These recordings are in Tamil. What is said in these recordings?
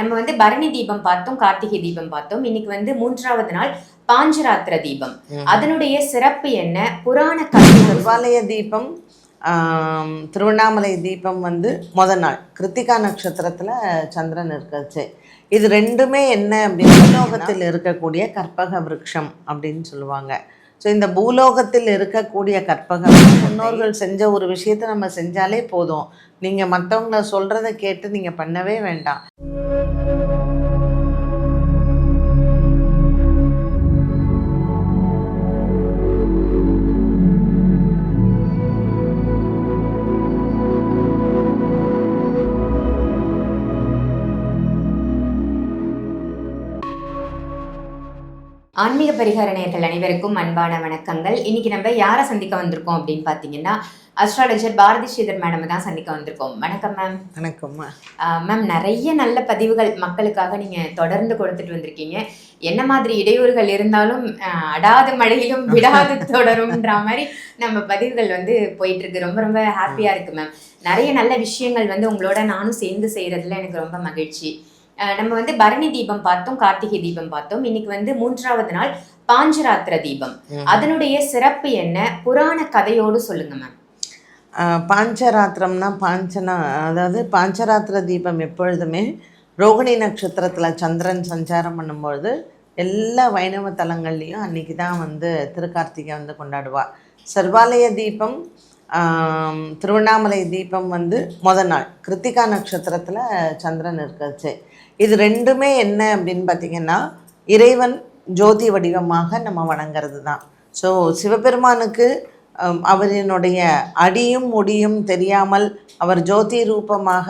நம்ம வந்து பரணி தீபம் பார்த்தோம் கார்த்திகை தீபம் பார்த்தோம். இன்னைக்கு வந்து மூன்றாவது நாள் பாஞ்சராத்திர தீபம். அதனுடைய சிறப்பு என்ன? புராண கதை சிவாலய தீபம் திருவண்ணாமலை தீபம் வந்து முத நாள். கிருத்திகா நட்சத்திரத்தில் சந்திரன் இருக்காச்சு. இது ரெண்டுமே என்ன அப்படின்னு பூலோகத்தில் இருக்கக்கூடிய கற்பக விருட்சம் அப்படின்னு சொல்லுவாங்க. ஸோ இந்த பூலோகத்தில் இருக்கக்கூடிய கற்பக விருட்சம் முன்னோர்கள் செஞ்ச ஒரு விஷயத்தை நம்ம செஞ்சாலே போதும். நீங்கள் மற்றவங்கள சொல்கிறத கேட்டு நீங்கள் பண்ணவே வேண்டாம். ஆன்மீக பரிகார நேயர்கள் அனைவருக்கும் அன்பான வணக்கங்கள். இன்னைக்கு நம்ம யாரை சந்திக்க வந்திருக்கோம் அப்படின்னு பார்த்தீங்கன்னா அஸ்ட்ராலஜர் பாரதி ஸ்ரீதர் மேடம் தான் சந்திக்க வந்திருக்கோம். வணக்கம் மேம் வணக்கம்மா மேம் நிறைய நல்ல பதிவுகள் மக்களுக்காக நீங்கள் தொடர்ந்து கொடுத்துட்டு வந்திருக்கீங்க. என்ன மாதிரி இடையூறுகள் இருந்தாலும் அடாத மழையிலும் விடாது தொடரும்ன்ற மாதிரி நம்ம பதிவுகள் வந்து போயிட்டு இருக்கு ரொம்ப ரொம்ப ஹாப்பியாக இருக்கு மேம் நிறைய நல்ல விஷயங்கள் வந்து உங்களோட நானும் சேர்ந்து செய்கிறதுல எனக்கு ரொம்ப மகிழ்ச்சி. நம்ம வந்து பரணி தீபம் பார்த்தோம் கார்த்திகை தீபம் பார்த்தோம். இன்னைக்கு வந்து மூன்றாவது நாள் பாஞ்சராத்திர தீபம். அதனுடைய சிறப்பு என்ன? புராண கதையோடு சொல்லுங்க மேம் பாஞ்சராத்திரம்னா பாஞ்சனா அதாவது பாஞ்சராத்திர தீபம் எப்பொழுதுமே ரோகிணி நட்சத்திரத்தில் சந்திரன் சஞ்சாரம் பண்ணும்பொழுது எல்லா வைணவ தலங்கள்லேயும் அன்றைக்கி தான் வந்து திருக்கார்த்திகை வந்து கொண்டாடுவா. சர்வாலய தீபம் திருவண்ணாமலை தீபம் வந்து முத நாள். கிருத்திகா நட்சத்திரத்தில் சந்திரன் இருக்காச்சு இது ரெண்டுமே என்ன அப்படின்னு பார்த்திங்கன்னா இறைவன் ஜோதி வடிவமாக நம்ம வணங்கிறது தான் ஸோ சிவபெருமானுக்கு அவரினுடைய அடியும் முடியும் தெரியாமல் அவர் ஜோதி ரூபமாக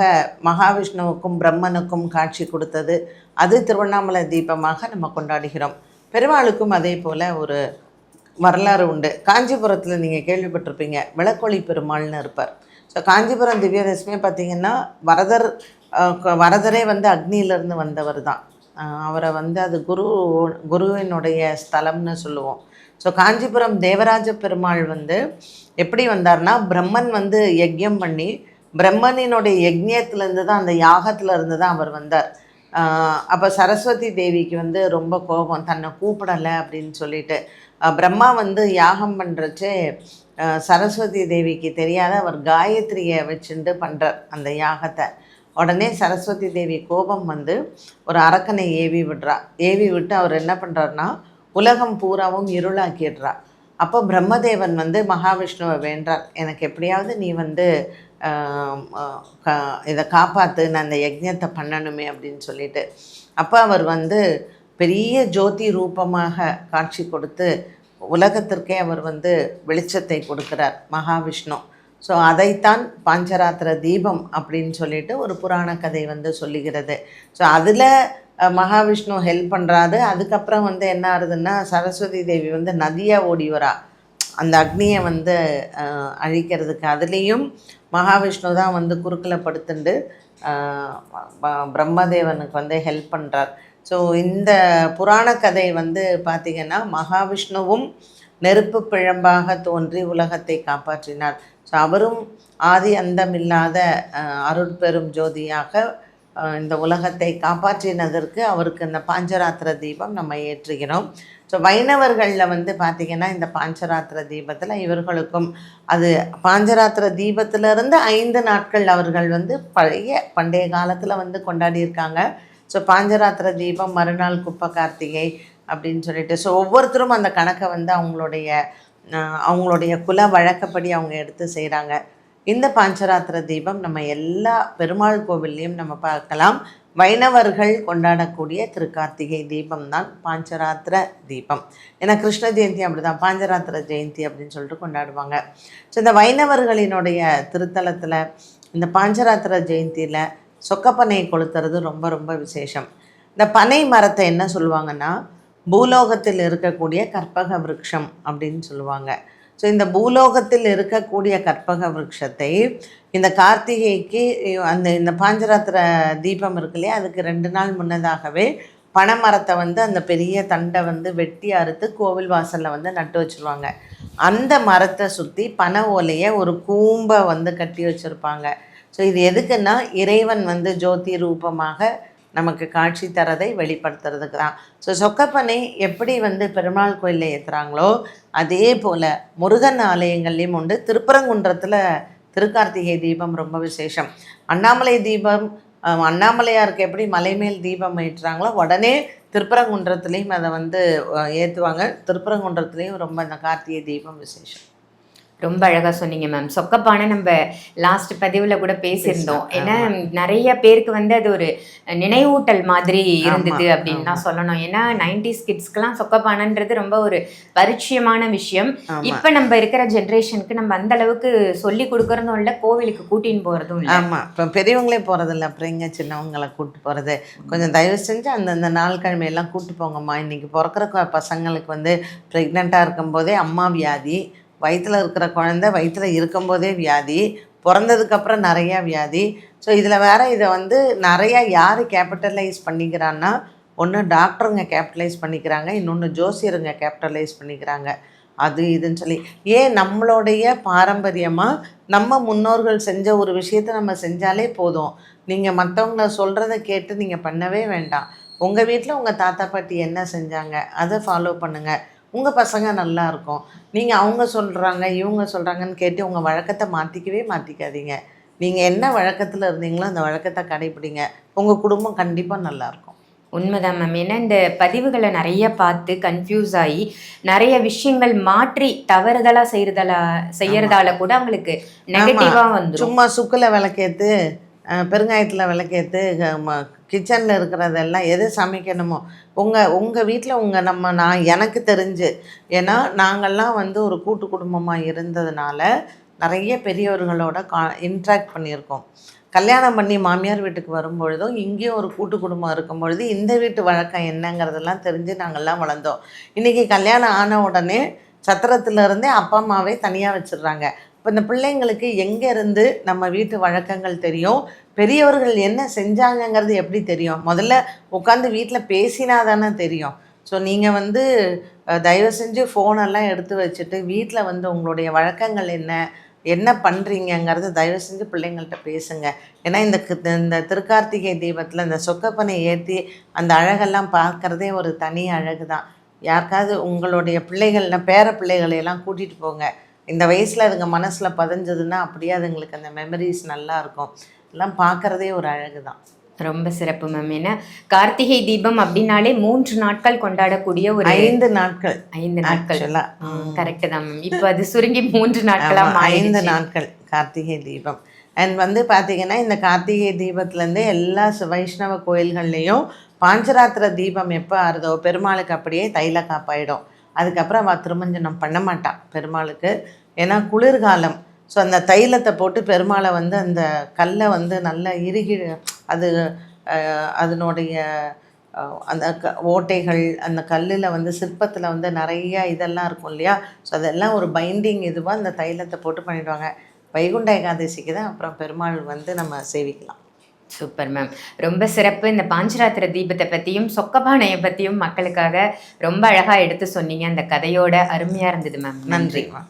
மகாவிஷ்ணுவுக்கும் பிரம்மனுக்கும் காட்சி கொடுத்தது. அது திருவண்ணாமலை தீபமாக நம்ம கொண்டாடுகிறோம். பெருமாளுக்கும் அதே போல் ஒரு வரலாறு உண்டு. காஞ்சிபுரத்தில் நீங்கள் கேள்விப்பட்டிருப்பீங்க விளக்கொளி பெருமாள்னு இருப்பார். ஸோ காஞ்சிபுரம் திவ்யதேசமே பார்த்தீங்கன்னா வரதர் வரதரே வந்து அக்னியிலேருந்து வந்தவர் தான் அவரை வந்து அது குரு குருவினுடைய ஸ்தலம்னு சொல்லுவோம். ஸோ காஞ்சிபுரம் தேவராஜ பெருமாள் வந்து எப்படி வந்தார்னா பிரம்மன் வந்து யஜ்யம் பண்ணி பிரம்மனினுடைய யஜ்யத்துலேருந்து தான் அந்த யாகத்துலேருந்து தான் அவர் வந்தார். அப்போ சரஸ்வதி தேவிக்கு வந்து ரொம்ப கோபம் தன்னை கூப்பிடலை அப்படின்னு சொல்லிட்டு. பிரம்மா வந்து யாகம் பண்ணுறச்சே சரஸ்வதி தேவிக்கு தெரியாத அவர் காயத்ரியை வச்சுட்டு பண்ணுறார் அந்த யாகத்தை. உடனே சரஸ்வதி தேவி கோபம் வந்து ஒரு அரக்கனை ஏவி விடுறா. ஏவி விட்டு அவர் என்ன பண்ணுறாருனா உலகம் பூராவும் இருளாக்கிடுறா. அப்போ பிரம்மதேவன் வந்து மகாவிஷ்ணுவை வேண்டார். எனக்கு எப்படியாவது நீ வந்து இதை காப்பாற்று நான் அந்த யஜ்ஞத்தை பண்ணணுமே அப்படின்னு சொல்லிட்டு. அப்போ அவர் வந்து பெரிய ஜோதி ரூபமாக காட்சி கொடுத்து உலகத்திற்கே அவர் வந்து வெளிச்சத்தை கொடுக்கிறார் மகாவிஷ்ணு. ஸோ அதைத்தான் பாஞ்சராத்திர தீபம் அப்படின்னு சொல்லிட்டு ஒரு புராண கதை வந்து சொல்லுகிறது. ஸோ அதில் மகாவிஷ்ணு ஹெல்ப் பண்ணுறாரு அதுக்கப்புறம் வந்து என்ன ஆகுதுன்னா சரஸ்வதி தேவி வந்து நதியாக ஓடி வரா. அந்த அக்னியை வந்து அழிக்கிறதுக்கு. அதுலேயும் மகாவிஷ்ணு தான் வந்து குறுக்கில் படுத்துண்டு ப- பிரம்மதேவனுக்கு வந்து ஹெல்ப் பண்ணுறார் ஸோ இந்த புராண கதை வந்து பார்த்திங்கன்னா மகாவிஷ்ணுவும் நெருப்பு பிழம்பாக தோன்றி உலகத்தை காப்பாற்றினார். ஸோ அவரும் ஆதி அந்தமில்லாத இல்லாத அருட்பெரும் ஜோதியாக இந்த உலகத்தை காப்பாற்றினதற்கு அவருக்கு இந்த பாஞ்சராத்திர தீபம் நம்ம ஏற்றுகிறோம். ஸோ வைணவர்களில் வந்து பார்த்திங்கன்னா இந்த பாஞ்சராத்திர தீபத்தில் இவர்களுக்கும் அது பாஞ்சராத்திர தீபத்திலிருந்து ஐந்து நாட்கள் அவர்கள் வந்து பழைய பண்டைய காலத்தில் வந்து கொண்டாடியிருக்காங்க. ஸோ பாஞ்சராத்திர தீபம் மறுநாள் குப்ப கார்த்திகை அப்படின்னு சொல்லிட்டு ஸோ ஒவ்வொருத்தரும் அந்த கணக்கை வந்து அவங்களுடைய அவங்களுடைய குல வழக்கப்படி அவங்க எடுத்து செய்கிறாங்க இந்த பாஞ்சராத்திர தீபம் நம்ம எல்லா பெருமாள் கோவில்லையும் நம்ம பார்க்கலாம். வைணவர்கள் கொண்டாடக்கூடிய திருக்கார்த்திகை தீபம் தான் பாஞ்சராத்திர தீபம். ஏன்னா கிருஷ்ண ஜெயந்தி அப்படி தான் பாஞ்சராத்திர ஜெயந்தி அப்படின்னு சொல்லிட்டு கொண்டாடுவாங்க. ஸோ இந்த வைணவர்களினுடைய திருத்தலத்தில் இந்த பாஞ்சராத்திர ஜெயந்தியில் சொக்கப்பனையை கொளுத்துறது ரொம்ப ரொம்ப விசேஷம். இந்த பனை மரத்தை என்ன சொல்லுவாங்கன்னா பூலோகத்தில் இருக்கக்கூடிய கற்பக விருட்சம் அப்படின்னு சொல்லுவாங்க. ஸோ இந்த பூலோகத்தில் இருக்கக்கூடிய கற்பக விருட்சத்தை இந்த கார்த்திகைக்கு அந்த இந்த பாஞ்சராத்திர தீபம் இருக்கு இல்லையா? அதுக்கு ரெண்டு நாள் முன்னதாகவே பனைமரத்தை வந்து அந்த பெரிய தண்டை வந்து வெட்டி அறுத்து கோவில் வாசலில் வந்து நட்டு வச்சுருவாங்க. அந்த மரத்தை சுற்றி பனை ஓலையை ஒரு கூம்பை வந்து கட்டி வச்சுருப்பாங்க. ஸோ இது எதுக்குன்னா இறைவன் வந்து ஜோதி ரூபமாக நமக்கு காட்சி தரதை வெளிப்படுத்துறதுக்கு தான். ஸோ சொக்கப்பனை எப்படி வந்து பெருமாள் கோயிலில் ஏற்றுறாங்களோ அதே போல் முருகன் ஆலயங்கள்லேயும் உண்டு. திருப்பரங்குன்றத்தில் திருக்கார்த்திகை தீபம் ரொம்ப விசேஷம். அண்ணாமலை தீபம் அண்ணாமலையாருக்கு எப்படி மலை மேல் தீபம் ஏற்றுறாங்களோ உடனே திருப்பரங்குன்றத்துலேயும் அதை வந்து ஏற்றுவாங்க திருப்பரங்குன்றத்துலேயும் ரொம்ப அந்த கார்த்திகை தீபம் விசேஷம். ரொம்ப அழகா சொன்னீங்க மேம் சொக்கப்பானை நம்ம லாஸ்ட் பதிவுல கூட பேசியிருந்தோம். ஏன்னா நிறைய பேருக்கு வந்து அது ஒரு நினைவூட்டல் மாதிரி இருந்தது அப்படின்னு தான் சொல்லணும். ஏன்னா நைன்டிஸ் கிட்ஸ்க்கெல்லாம் சொக்கப்பானைன்றது ரொம்ப ஒரு பரிச்சயமான விஷயம். இப்ப நம்ம இருக்கிற ஜென்ரேஷனுக்கு நம்ம அந்த அளவுக்கு சொல்லி கொடுக்கறதும் இல்ல கோவிலுக்கு கூட்டின்னு போறதும் இல்ல. ஆமாம் இப்போ பெரியவங்களே போகிறதில்ல அப்புறம் எங்க சின்னவங்களை கூப்பிட்டு போகிறது கொஞ்சம் தயவு செஞ்சு அந்தந்த நாள் கிழமையெல்லாம் கூப்பிட்டு போங்கம்மா. இன்றைக்கி பிறக்கிற பசங்களுக்கு வந்து ப்ரெக்னெண்ட்டாக இருக்கும்போதே அம்மா வியாதி வயிற்றில் இருக்கிற குழந்தை வயிற்றில் இருக்கும்போதே வியாதி பிறந்ததுக்கப்புறம் நிறையா வியாதி. ஸோ இதில் வேறு இதை வந்து நிறையா யார் கேபிட்டலைஸ் பண்ணிக்கிறான்னா ஒன்று டாக்டருங்க கேபிட்டலைஸ் பண்ணிக்கிறாங்க இன்னொன்று ஜோசியருங்க கேபிட்டலைஸ் பண்ணிக்கிறாங்க. அது இதுன்னு சொல்லி. ஏன் நம்மளுடைய பாரம்பரியமாக நம்ம முன்னோர்கள் செஞ்ச ஒரு விஷயத்தை நம்ம செஞ்சாலே போதும். நீங்கள் மற்றவங்கள சொல்கிறத கேட்டு நீங்கள் பண்ணவே வேண்டாம். உங்கள் வீட்டில் உங்கள் தாத்தா பாட்டி என்ன செஞ்சாங்க அதை ஃபாலோ பண்ணுங்கள் உங்கள் பசங்க நல்லா இருக்கும். நீங்கள் அவங்க சொல்கிறாங்க இவங்க சொல்கிறாங்கன்னு கேட்டு உங்கள் வழக்கத்தை மாற்றிக்கவே மாற்றிக்காதீங்க நீங்கள் என்ன வழக்கத்தில் இருந்தீங்களோ அந்த வழக்கத்தை கடைப்பிடிங்க. உங்கள் குடும்பம் கண்டிப்பாக நல்லாயிருக்கும் உண்மைதான் மேம் ஏன்னா இந்த பதிவுகளை நிறைய பார்த்து கன்ஃபியூஸ் ஆகி நிறைய விஷயங்கள் மாற்றி தவறுதலா செய்யறதால செய்யறதால கூட அவங்களுக்கு நெகட்டிவா வந்துரும். சும்மா சுக்கில் விளக்கேற்று பெருங்காயத்தில் விளக்கேற்று கிச்சனில் இருக்கிறதெல்லாம் எது சமைக்கணுமோ உங்கள் உங்கள் வீட்டில் உங்கள் நம்ம நான் எனக்கு தெரிஞ்சு ஏன்னா நாங்கள்லாம் வந்து ஒரு கூட்டு குடும்பமாக இருந்ததுனால நிறைய பெரியவர்களோட கா இன்ட்ராக்ட் பண்ணியிருக்கோம். கல்யாணம் பண்ணி மாமியார் வீட்டுக்கு வரும்பொழுதும் இங்கேயும் ஒரு கூட்டு குடும்பம் இருக்கும் பொழுது இந்த வீட்டு வழக்கம் என்னங்கிறதெல்லாம் தெரிஞ்சு நாங்கள்லாம் வளர்ந்தோம். இன்றைக்கி கல்யாணம் ஆன உடனே சத்திரத்துலேருந்தே அப்பா அம்மாவே தனியாக வச்சிடுறாங்க. இப்போ இந்த பிள்ளைங்களுக்கு எங்கே இருந்து நம்ம வீட்டு வழக்கங்கள் தெரியும்? பெரியவர்கள் என்ன செஞ்சாங்கங்கிறது எப்படி தெரியும்? முதல்ல உட்காந்து வீட்டில் பேசினா தானே தெரியும். ஸோ நீங்கள் வந்து தயவு செஞ்சு ஃபோனெல்லாம் எடுத்து வச்சுட்டு வீட்டில் வந்து உங்களுடைய வழக்கங்கள் என்ன? என்ன பண்ணுறீங்கங்கிறது தயவு செஞ்சு பிள்ளைங்கள்ட்ட பேசுங்க. ஏன்னா இந்த இந்த திருக்கார்த்திகை தீபத்தில் இந்த சொக்கப்பனை ஏற்றி அந்த அழகெல்லாம் பார்க்கறதே ஒரு தனி அழகு தான் யாருக்காவது உங்களுடைய பிள்ளைகள் பேர பிள்ளைகளையெல்லாம் கூட்டிகிட்டு போங்க. இந்த வயசில் அதுங்க மனசில் பதிஞ்சதுன்னா அப்படியே அதுங்களுக்கு அந்த மெமரிஸ் நல்லா இருக்கும். எல்லாம் பார்க்கறதே ஒரு அழகு தான் ரொம்ப சிறப்பு மேம் ஏன்னா கார்த்திகை தீபம் அப்படின்னாலே மூன்று நாட்கள் கொண்டாடக்கூடிய ஒரு ஐந்து நாட்கள். ஐந்து நாட்கள். கரெக்ட் தான் மேம் இப்போ அது சுருங்கி மூன்று நாட்களா ஆமா, ஐந்து நாட்கள் கார்த்திகை தீபம். அண்ட் வந்து பார்த்தீங்கன்னா இந்த கார்த்திகை தீபத்துலேருந்து எல்லா வைஷ்ணவ கோயில்கள்லேயும் பாஞ்சராத்திர தீபம் எப்போ ஆறுதோ பெருமாளுக்கு அப்படியே தைல காப்பாயிடும். அதுக்கப்புறம் அவள் திருமஞ்சனம் பண்ண மாட்டான் பெருமாளுக்கு. ஏன்னா குளிர்காலம். ஸோ அந்த தைலத்தை போட்டு பெருமாளை வந்து அந்த கல்லை வந்து நல்லா இறுகி அது அதனுடைய அந்த க ஓட்டைகள் அந்த கல்லில் வந்து சிற்பத்தில் வந்து நிறைய இதெல்லாம் இருக்கும் இல்லையா? ஸோ அதெல்லாம் ஒரு பைண்டிங் இதுவாக அந்த தைலத்தை போட்டு பண்ணிவிடுவாங்க வைகுண்ட ஏகாதசிக்கு தான் அப்புறம் பெருமாள் வந்து நம்ம சேவிக்கலாம். சூப்பர் மேம் ரொம்ப சிறப்பு. இந்த பாஞ்சராத்திர தீபத்தை பற்றியும் சொக்கபானையை பற்றியும் மக்களுக்காக ரொம்ப அழகாக எடுத்து சொன்னீங்க. அந்த கதையோட அருமையாக இருந்தது மேம் நன்றிம்மா.